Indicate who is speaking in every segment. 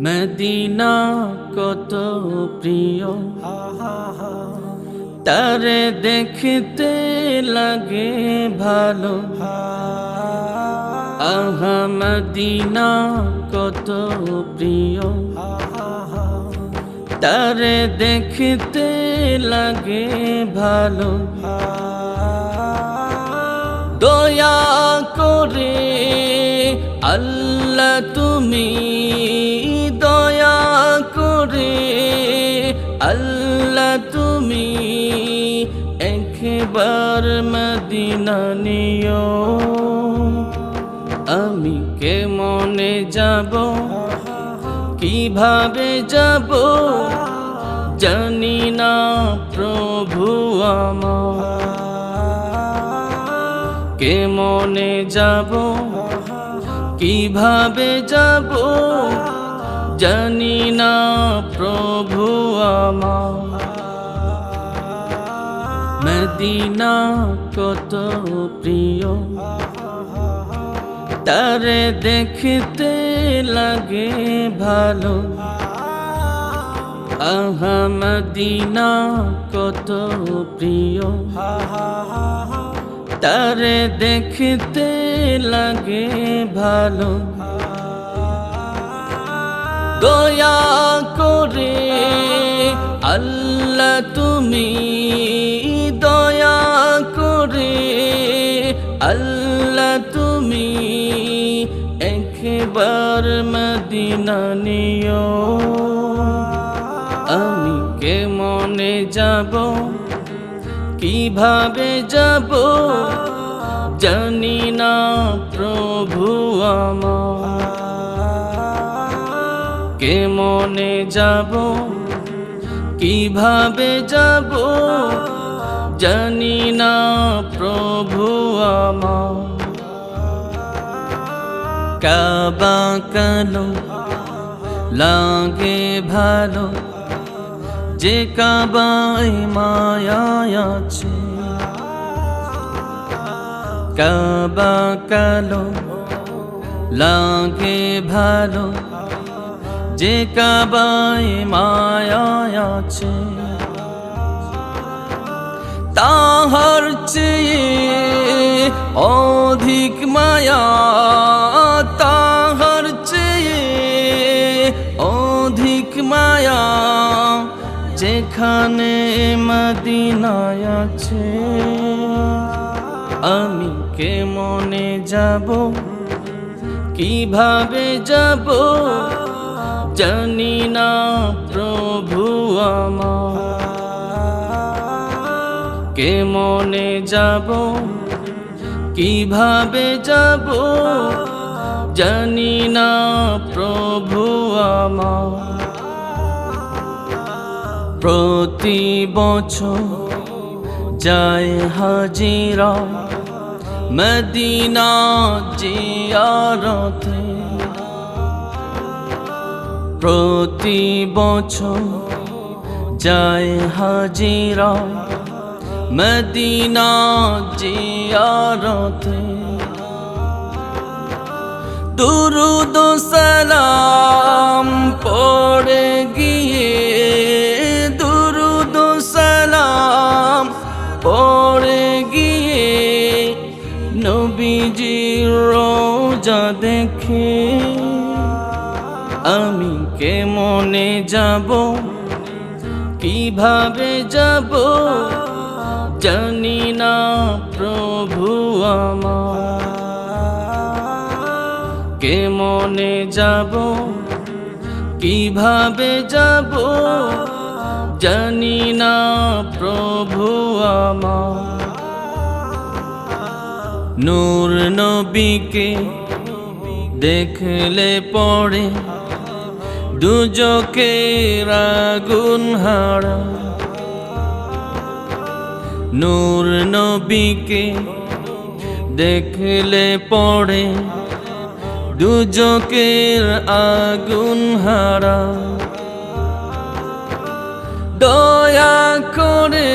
Speaker 1: Medina কত প্রিয়। তারে দেখতে লাগে ভালো। আহা, মদিনা কত প্রিয়। তারে দেখতে লাগে ভালো। দয়া করে আল্লাহ তুমি একবার মদিনা নিও আমি কে মনে যাব কীভাবে যাব জানি না প্রভু কে মনে যাব কীভাবে যাব জানি না প্রভু আমার মদিনা কত প্রিয়। তারে দেখতে লাগে ভালো। আহমদিনা কত প্রিয়। তারে দেখতে লাগে ভালো। দয়া করে আল্লাহ তুমি দয়া করে আল্লাহ তুমি একবার মদিনা নিও। আমি কে মনে যাব, কীভাবে যাব জানি না প্রভু কে মনে যাব, কীভাবে যাব জানি না প্রভু আমার। লাগে ভালো, যে কাবাই মায়া আছে। কাবা কালো, লাগে ভালো, যে কাবাই মায়া আছে। তাহার চেয়ে অধিক মায়া তাহার চেয়ে অধিক মায়া যেখানে মদিনায় আছে। আমি কে মনে যাব? কীভাবে যাব? জানি না প্রভু আমার। কে মনে যাব, কীভাবে যাব জানি না প্রভু আমার। প্রতি বছর যায় হাজিরা মদিনা জিয়ারতে। প্রতি বছর যায় হাজিরা মদিনা জিয়ারতে। দুরুদ সালাম পড়ে গিয়ে, দুরুদ সালাম পড়ে গিয়ে, নবীজির রোজা দেখে আমি কে মনে যাব, কীভাবে যাব? জানি না প্রভু আমার। কে মনে যাব? কীভাবে যাব? জানি না প্রভু আমার। নূর নবীকে দেখলে পড়ে দুজকে রাগুন হারা। নূর নবীকে দেখলে পড়ে দুজকের আগুন হারা। দয়া করে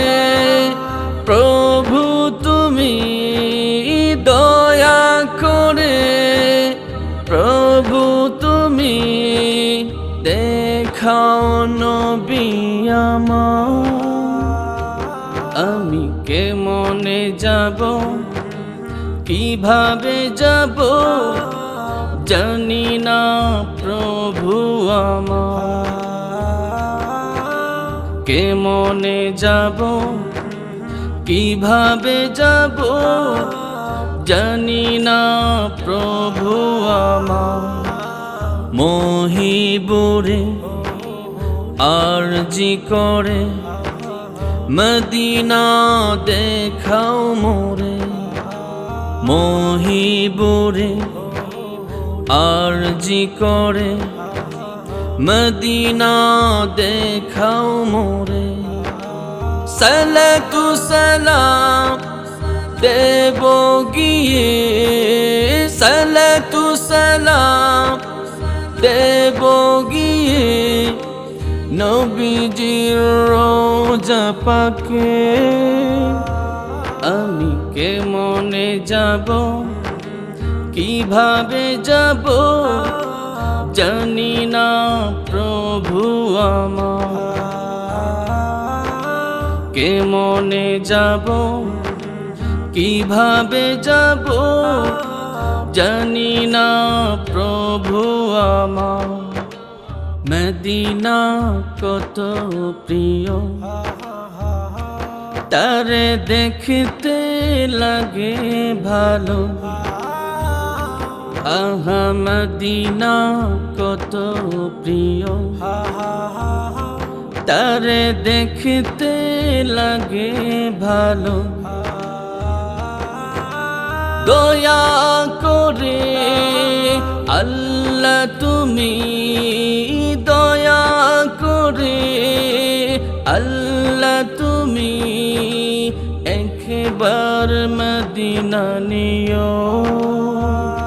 Speaker 1: প্রভু তুমি, দয়া করে প্রভু তুমি, দেখাও নবী আমার। আমি কে মনে যাব? কীভাবে যাব? জানি না প্রভু আমার। কে মনে যাব? কীভাবে যাব? জানি না প্রভু আমার। মহিবুরে আর জি করে মদিনা দেখাও মোরে, মহিবুরে আর জি করে। মদিনা দেখাও মোরে, সালাতু সালাম দেব গিয়ে। সালাতু সালাম দেব গিয়ে, নবীজির রোজা পাকে। আমি কে মনে যাব? কীভাবে যাব? জানি না প্রভু আমার। কে মনে যাব? কীভাবে যাব? জানি না প্রভু আমার। মদিনা কত প্রিয়। তারে দেখতে লাগে ভালো। আহা, মদিনা কত প্রিয়। তারে দেখতে লাগে ভালো। দয়া করে আল্লাহ তুমি দয়া করে আল্লাহ তুমি একবার মদিনা নিও।